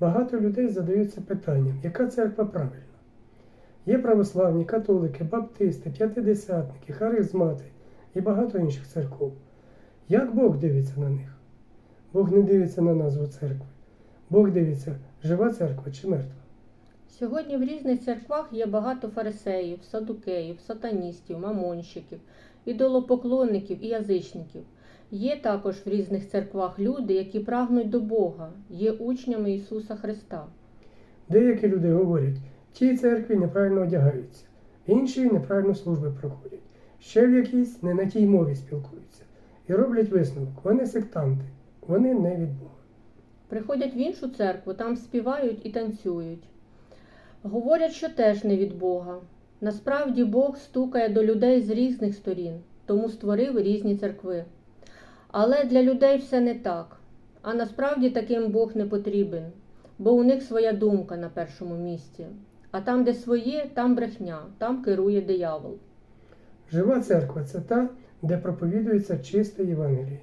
Багато людей задаються питанням, яка церква правильна? Є православні, католики, баптисти, п'ятидесятники, харизмати і багато інших церков. Як Бог дивиться на них? Бог не дивиться на назву церкви. Бог дивиться, жива церква чи мертва. Сьогодні в різних церквах є багато фарисеїв, садукеїв, сатаністів, мамонщиків, ідолопоклонників і язичників. Є також в різних церквах люди, які прагнуть до Бога, є учнями Ісуса Христа. Деякі люди говорять, в тій церкві неправильно одягаються, в іншій неправильно служби проходять, ще в якійсь не на тій мові спілкуються. І роблять висновок, вони сектанти, вони не від Бога. Приходять в іншу церкву, там співають і танцюють. Говорять, що теж не від Бога. Насправді Бог стукає до людей з різних сторін, тому створив різні церкви. Але для людей все не так. А насправді таким Бог не потрібен, бо у них своя думка на першому місці. А там, де своє, там брехня, там керує диявол. Жива церква це та, де проповідується чисте Євангеліє.